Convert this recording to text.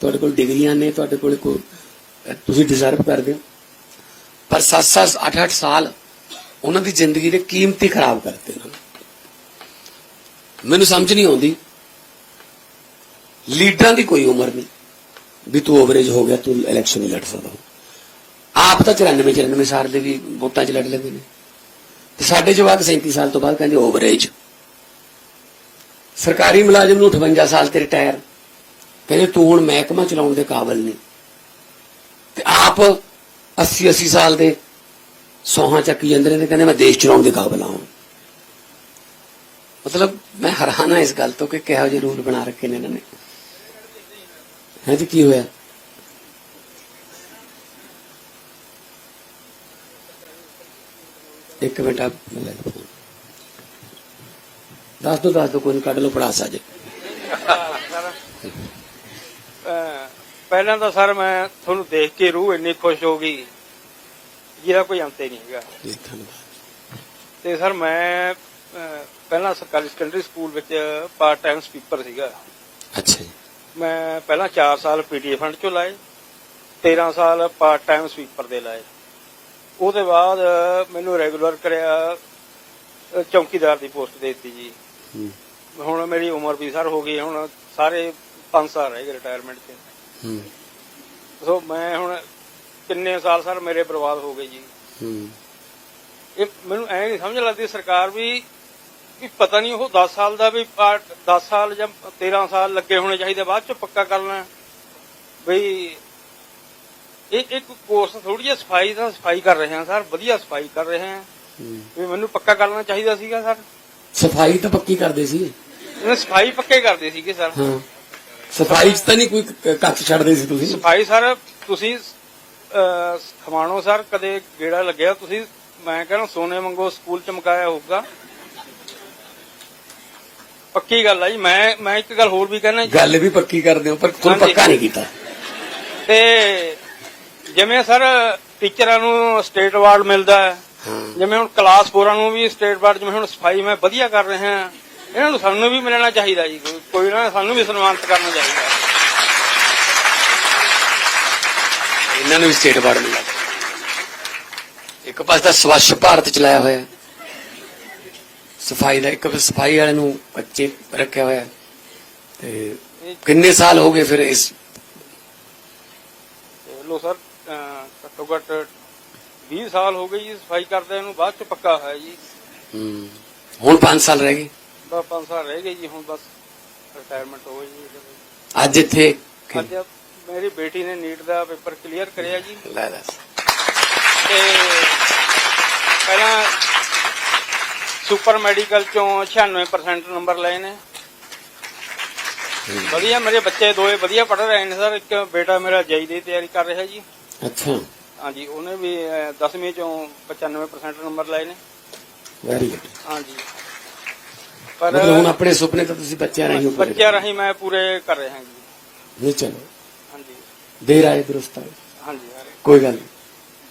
ਤੁਹਾਡੇ ਕੋਲ ਡਿਗਰੀਆਂ ਨੇ, ਤੁਹਾਡੇ ਕੋਲ ਕੋਈ ਤੁਸੀਂ ਡਿਜ਼ਰਵ ਕਰਦੇ ਹੋ। ਪਰ 7-7 8-8 ਸਾਲ ਉਹਨਾਂ ਦੀ ਜ਼ਿੰਦਗੀ ਦੇ ਕੀਮਤੀ ਖਰਾਬ ਕਰਤੇ ਨਾ। ਮੈਨੂੰ ਸਮਝ ਨਹੀਂ ਆਉਂਦੀ। ਲੀਡਰਾਂ ਦੀ ਕੋਈ ਉਮਰ ਨਹੀਂ। ਵੀ ਤੂੰ ਓਵਰੇਜ ਹੋ ਗਿਆ, ਤੂੰ ਇਲੈਕਸ਼ਨ ਨਹੀਂ ਲੜ ਸਕਦਾ। ਆਪ ਤਾਂ 94 94 ਸਾਲ ਦੇ ਵੀ ਵੋਟਾਂ 'ਚ ਲੜ ਲੈਂਦੇ ਨੇ। ਤੇ ਸਾਡੇ ਜਵਾਕ 37 ਸਾਲ ਤੋਂ ਬਾਅਦ ਕਹਿੰਦੇ ਓਵਰੇਜ ਸਰਕਾਰੀ ਮੁਲਾਜ਼ਮ ਨੂੰ 58 ਸਾਲ ਤੇ ਰਿਟਾਇਰ ਕਹਿੰਦੇ ਤੂੰ ਹੁਣ ਮਹਿਕਮਾ ਚਲਾਉਣ ਦੇ ਕਾਬਿਲ ਨਹੀਂ। ਤੇ ਆਪ 80 80 ਸਾਲ ਦੇ ਸੋਹਾਂ ਚੱਕੀ ਜਾਂਦੇ ਨੇ ਤੇ ਕਹਿੰਦੇ ਮੈਂ ਦੇਸ਼ ਚਲਾਉਣ ਦੇ ਕਾਬਿਲ ਹਾਂ ਮਤਲਬ ਮੈਂ ਹੈਰਾਨ ਹਾਂ ਇਸ ਗੱਲ ਤੋਂ ਕਿ ਕਿਹੋ ਜਿਹੇ ਰੂਲ ਬਣਾ ਰੱਖੇ ਨੇ ਇਹਨਾਂ ਨੇ। ਹੈ ਜੀ ਕੀ ਹੋਇਆ? ਇੱਕ ਮਿੰਟ ਆਪ ਦੱਸ ਦੋ ਦੱਸ ਦੋ ਕੋਈ ਨੀ, ਕੱਢ ਲਓ ਪੜਾ ਸਾਜੇ ਅਹ ਪਹਿਲਾਂ ਤਾਂ ਸਰ ਮੈਂ ਤੁਹਾਨੂੰ ਦੇਖ ਕੇ ਰੂਹ ਇੰਨੀ ਖੁਸ਼ ਹੋ ਗਈ। ਜਿਹਦਾ ਕੋਈ ਅੰਤ ਹੀ ਨਹੀਂ ਹੈਗਾ। ਜੀ ਧੰਨਵਾਦ। ਤੇ ਸਰ ਮੈਂ ਪਹਿਲਾਂ ਸਰਕਾਰੀ ਸੈਕੰਡਰੀ ਸਕੂਲ ਵਿੱਚ ਪਾਰਟ ਟਾਈਮ ਸਪੀਕਰ ਸੀਗਾ। ਅੱਛਾ ਜੀ। ਮੈਂ ਪਹਿਲਾਂ 4 ਸਾਲ ਪੀਟੀਏ ਫੰਡ ਚੋਂ ਲਾਏ 13 ਸਾਲ ਪਾਰਟ ਟਾਈਮ ਸਪੀਕਰ ਦੇ ਲਾਏ। ਉਹਦੇ ਬਾਅਦ ਮੈਨੂੰ ਰੈਗੂਲਰ ਕਰਿਆ ਚੌਕੀਦਾਰ ਦੀ ਪੋਸਟ ਦੇ ਦਿੱਤੀ ਜੀ। ਹੁਣ ਮੇਰੀ ਉਮਰ ਵੀ ਸਰ ਹੋ ਗਈ ਹੁਣ ਸਾਰੇ 5 ਸਾਲ ਰਹਿ ਗਏ ਰਿਟਾਇਰਮੈਂਟ 'ਚ। ਹੂੰ। ਸੋ ਮੈਂ ਹੁਣ ਕਿੰਨੇ ਸਾਲ ਸਰ ਮੇਰੇ ਬਰਬਾਦ ਹੋ ਗਏ ਜੀ। ਹੂੰ। ਇਹ ਮੈਨੂੰ ਐ ਨਹੀਂ ਸਮਝ ਲੱਗਦੀ ਸਰਕਾਰ ਵੀ ਵੀ ਪਤਾ ਨਹੀਂ ਉਹ 10 ਸਾਲ ਦਾ ਵੀ 10 ਸਾਲ ਜਾਂ 13 ਸਾਲ ਲੱਗੇ ਹੋਣੇ ਚਾਹੀਦੇ ਬਾਅਦ ਚ ਪੱਕਾ ਕਰਨਾ ਬਈ ਇਹ ਇੱਕ ਕੋਰਸ ਥੋੜੀ ਜਿਹੀ ਸਫ਼ਾਈ ਦਾ ਸਫ਼ਾਈ ਕਰ ਰਹੇ ਹਾਂ ਸਰ ਵਧੀਆ ਸਫ਼ਾਈ ਕਰ ਰਹੇ ਹਾਂ। ਵੀ ਮੈਨੂੰ ਪੱਕਾ ਕਰਨਾ ਚਾਹੀਦਾ ਸੀਗਾ ਸਰ। ਸਫ਼ਾਈ ਤਾਂ ਪੱਕੀ ਕਰਦੇ ਸੀ। ਸਫ਼ਾਈ ਪੱਕੇ ਕਰਦੇ ਸੀਗੇ ਸਰ। ਹਾਂ। ਸਫ਼ਾਈ 'ਚ ਤਾਂ ਨਹੀਂ ਕੋਈ ਕੱਚ ਛੱਡਦੇ ਸੀ ਤੁਸੀਂ? ਸਫ਼ਾਈ ਸਰ ਤੁਸੀਂ ਅਹ, ਖਮਾਣੋ ਸਰ ਕਦੇ ਗੇੜਾ ਲੱਗਿਆ ਤੁਸੀਂ? ਮੈਂ ਕਹਿੰਦਾ ਸੋਨੇ ਵਾਂਗੂ ਸਕੂਲ ਚਮਕਾਇਆ ਹੋਊਗਾ। ਪੱਕੀ ਗੱਲ ਆ ਜੀ ਮੈਂ ਮੈਂ ਇੱਕ ਗੱਲ ਹੋਰ ਵੀ ਕਹਿਣਾ ਜੀ। ਗੱਲ ਵੀ ਪੱਕੀ ਕਰਦੇ ਹੋ ਪਰ ਤੁਹਾਨੂੰ ਹਾਂਜੀ। ਪੱਕਾ ਨਹੀਂ ਕੀਤਾ। ਤੇ ਜਿਵੇਂ ਸਰ ਟੀਚਰਾਂ ਨੂੰ ਸਟੇਟ ਅਵਾਰਡ ਮਿਲਦਾ ਹੈ ਹਾਂ। ਜਿਵੇਂ ਹੁਣ ਕਲਾਸ 4 ਨੂੰ ਵੀ ਸਟੇਟ ਅਵਾਰਡ ਜਿਵੇਂ ਹੁਣ ਸਫ਼ਾਈ ਮੈਂ ਵਧੀਆ ਕਰ ਰਹੇ ਹਾਂ ਇਹਨਾਂ ਨੂੰ ਸਾਨੂੰ ਵੀ ਮਿਲਣਾ ਚਾਹੀਦਾ ਜੀ ਕੋਈ- ਨਾ ਸਾਨੂੰ ਵੀ ਸਨਮਾਨਿਤ ਕਰਨਾ ਚਾਹੀਦਾ। ਇਹਨਾਂ ਨੂੰ ਵੀ ਸਟੇਟ ਅਵਾਰਡ ਮਿਲਿਆ। ਇੱਕ ਪਾਸੇ ਤਾਂ ਸਵੱਛ ਭਾਰਤ ਚਲਾਇਆ ਹੋਇਆ ਸਫ਼ਾਈ ਦਾ ਇੱਕ ਪਾਸੇ ਸਫ਼ਾਈ ਵਾਲੇ ਨੂੰ ਬੱਚੇ ਰੱਖਿਆ ਹੋਇਆ ਤੇ ਕਿੰਨੇ ਸਾਲ ਹੋ ਗਏ ਫਿਰ ਇਸ ਲੋ ਸਰ ਘੱਟੋ ਘੱਟ 20 ਸਾਲ ਹੋ ਗਏ ਜੀ ਸਫ਼ਾਈ ਕਰਦੇ ਇਹਨੂੰ ਬਾਅਦ ਚ ਪੱਕਾ ਹੋਇਆ ਜੀ। ਹੂੰ, ਹੁਣ 5 ਸਾਲ ਰਹਿ ਗਏ। ਬਸ 5 ਸਾਲ ਰਹਿ ਗਏ ਜੀ ਹੁਣ ਬਸ ਰਿਟਾਇਰਮੈਂਟ ਹੋ ਗਈ ਜੀ। ਅੱਜ ਇੱਥੇ ਅੱਜ ਮੇਰੀ ਬੇਟੀ ਨੇ ਨੀਟ ਦਾ ਪੇਪਰ ਕਲੀਅਰ ਕਰਿਆ ਜੀ। ਲੈ ਲੈ। ਤੇ ਪਹਿਲਾਂ ਸੁਪਰ ਮੈਡੀਕਲ ਚੋਂ 96% ਨੰਬਰ ਲਏ ਨੇ। ਵਧੀਆ ਮੇਰੇ ਬੱਚੇ ਦੋਏ ਵਧੀਆ ਪੜ੍ਹ ਰਹੇ ਨੇ ਸਰ। ਇੱਕ ਬੇਟਾ ਮੇਰਾ ਜੇਈ ਦੀ ਤਿਆਰੀ ਕਰ ਰਿਹਾ ਜੀ। ਅੱਛਾ। ਹਾਂਜੀ ਉਹਨੇ ਵੀ 10ਵੀਂ ਚੋਂ 95% ਨੰਬਰ ਲਏ ਨੇ। ਵੈਰੀ ਗੁੱਡ ਹਾਂਜੀ। ਪਰ ਮਤਲਬ ਹੁਣ ਆਪਣੇ ਸੁਪਨੇ ਤਾਂ ਤੁਸੀਂ ਬੱਚਿਆਂ ਰਾਹੀਂ ਪੂਰੇ। ਬੱਚਿਆਂ ਰਾਹੀਂ ਮੈਂ ਪੂਰੇ ਕਰ ਰਿਹਾ ਜੀ। ਨਹੀਂ ਚਲੋ। ਹਾਂਜੀ। ਦੇਰ ਆਏ ਦਰੁਸਤ। ਆਏ ਹਾਂਜੀ ਕੋਈ ਗੱਲ ਨਹੀਂ